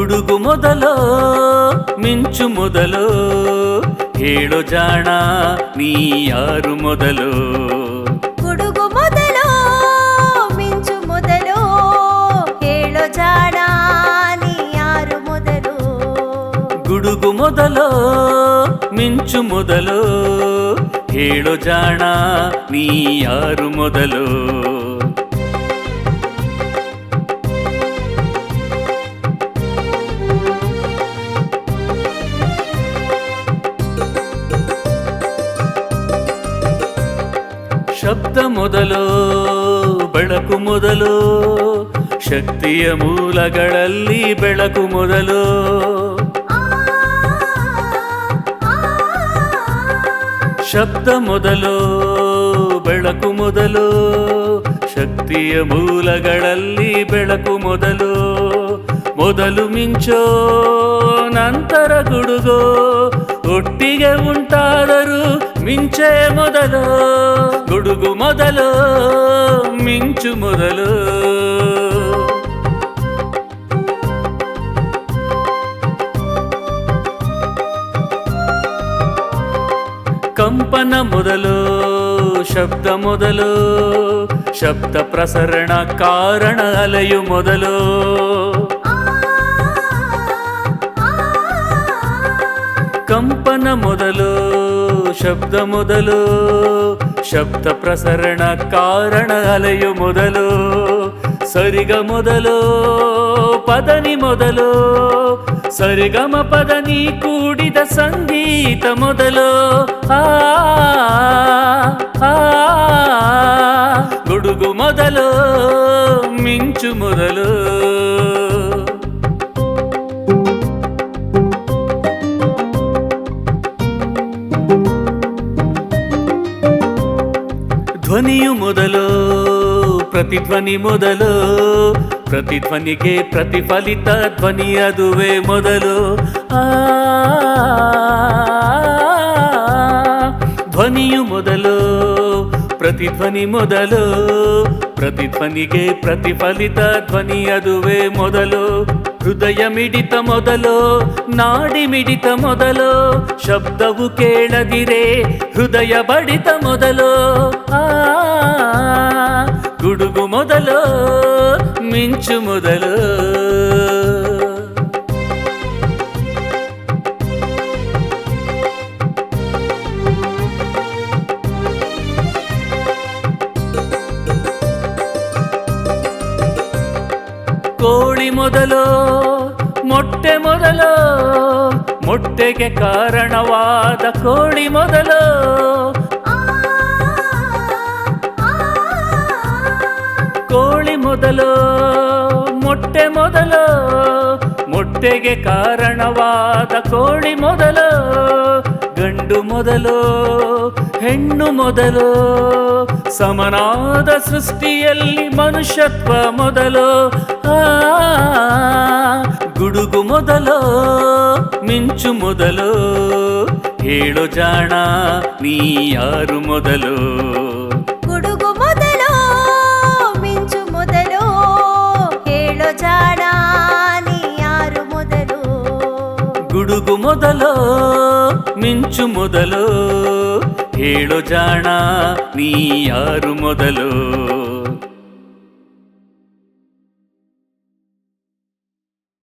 ಗುಡುಗು ಮೊದಲು ಮಿಂಚು ಮೊದಲು ಹೇಳು ಜಾಣ ನೀ ಯಾರು ಮೊದಲು ಗುಡುಗು ಮೊದಲು ಮಿಂಚು ಮೊದಲು ಹೇಳೋ ಜಾಣ ನೀ ಯಾರು ಮೊದಲು ಗುಡುಗು ಮೊದಲು ಮಿಂಚು ಮೊದಲು ಹೇಳು ಜಾಣ ನೀ ಯಾರು ಮೊದಲು ಶಬ್ದ ಮೊದಲು ಬೆಳಕು ಮೊದಲು ಶಕ್ತಿಯ ಮೂಲಗಳಲ್ಲಿ ಬೆಳಕು ಮೊದಲು ಶಬ್ದ ಮೊದಲು ಬೆಳಕು ಮೊದಲು ಶಕ್ತಿಯ ಮೂಲಗಳಲ್ಲಿ ಬೆಳಕು ಮೊದಲು ಮೊದಲು ಮಿಂಚೋ ನಂತರ ಗುಡುಗೋ ಒಟ್ಟಿಗೆ ಉಂಟಾದರೂ ಮಿಂಚೆ ಮೊದಲು ಗುಡುಗು ಮೊದಲು ಮಿಂಚು ಮೊದಲು. ಕಂಪನ ಮೊದಲು ಶಬ್ದ ಮೊದಲು ಶಬ್ದ ಪ್ರಸರಣ ಕಾರಣ ಅಲೆಯು ಮೊದಲು. ಕಂಪನ ಮೊದಲು ಶಬ್ದ ಮೊದಲು, ಶಬ್ದ ಪ್ರಸರಣ ಕಾರಣ ಅಲೆಯು ಮೊದಲು, ಸರಿಗ ಮೊದಲು, ಪದನಿ ಮೊದಲು, ಸರಿಗಮ ಪದನಿ ಕೂಡಿದ ಸಂಗೀತ ಮೊದಲು. ಆ ಗುಡುಗು ಮೊದಲು, ಮಿಂಚು ಮೊದಲು. ಮೊದಲು, ಪ್ರತಿಧ್ವನಿ ಮೊದಲು, ಪ್ರತಿಧ್ವನಿಗೆ ಪ್ರತಿಫಲಿತ ಧ್ವನಿ ಅದುವೇ ಮೊದಲು. ಆ, ಧ್ವನಿಯು ಮೊದಲು, ಪ್ರತಿಧ್ವನಿ ಮೊದಲು, ಪ್ರತಿಧ್ವನಿಗೆ ಪ್ರತಿಫಲಿತ ಧ್ವನಿ ಅದುವೇ ಮೊದಲು. ಹೃದಯ ಮಿಡಿತ ಮೊದಲು, ನಾಡಿ ಮಿಡಿತ ಮೊದಲು, ಶಬ್ದವು ಕೇಳದಿರೆ ಹೃದಯ ಬಡಿತ ಮೊದಲು. ಆ ಗುಡುಗು ಮೊದಲು, ಮಿಂಚು ಮೊದಲು. ಕೋಳಿ ಮೊದಲು ಮೊಟ್ಟೆ ಮೊದಲು ಮೊಟ್ಟೆಗೆ ಕಾರಣವಾದ ಕೋಳಿ ಮೊದಲು ಕೋಳಿ ಮೊದಲು ಮೊಟ್ಟೆ ಮೊದಲು ಮೊಟ್ಟೆಗೆ ಕಾರಣವಾದ ಕೋಳಿ ಮೊದಲು ಗಂಡು ಮೊದಲು ಹೆಣ್ಣು ಮೊದಲು ಸಮನಾದ ಸೃಷ್ಟಿಯಲ್ಲಿ ಮನುಷ್ಯತ್ವ ಮೊದಲು. ಆ ಗುಡುಗು ಮೊದಲು ಮಿಂಚು ಮೊದಲು. ಹೇಳು ಜಾಣ ನೀ ಯಾರು ಮೊದಲು? ಗುಡುಗು ಮೊದಲು ಮಿಂಚು ಮೊದಲು. ಹೇಳು ಜಾಣ ನೀ ಯಾರು ಮೊದಲು? ಗುಡುಗು ಮೊದಲು ಮಿಂಚು ಮೊದಲು. ಹೇಳು ಜಾಣ ನೀ ಯಾರು ಮೊದಲು?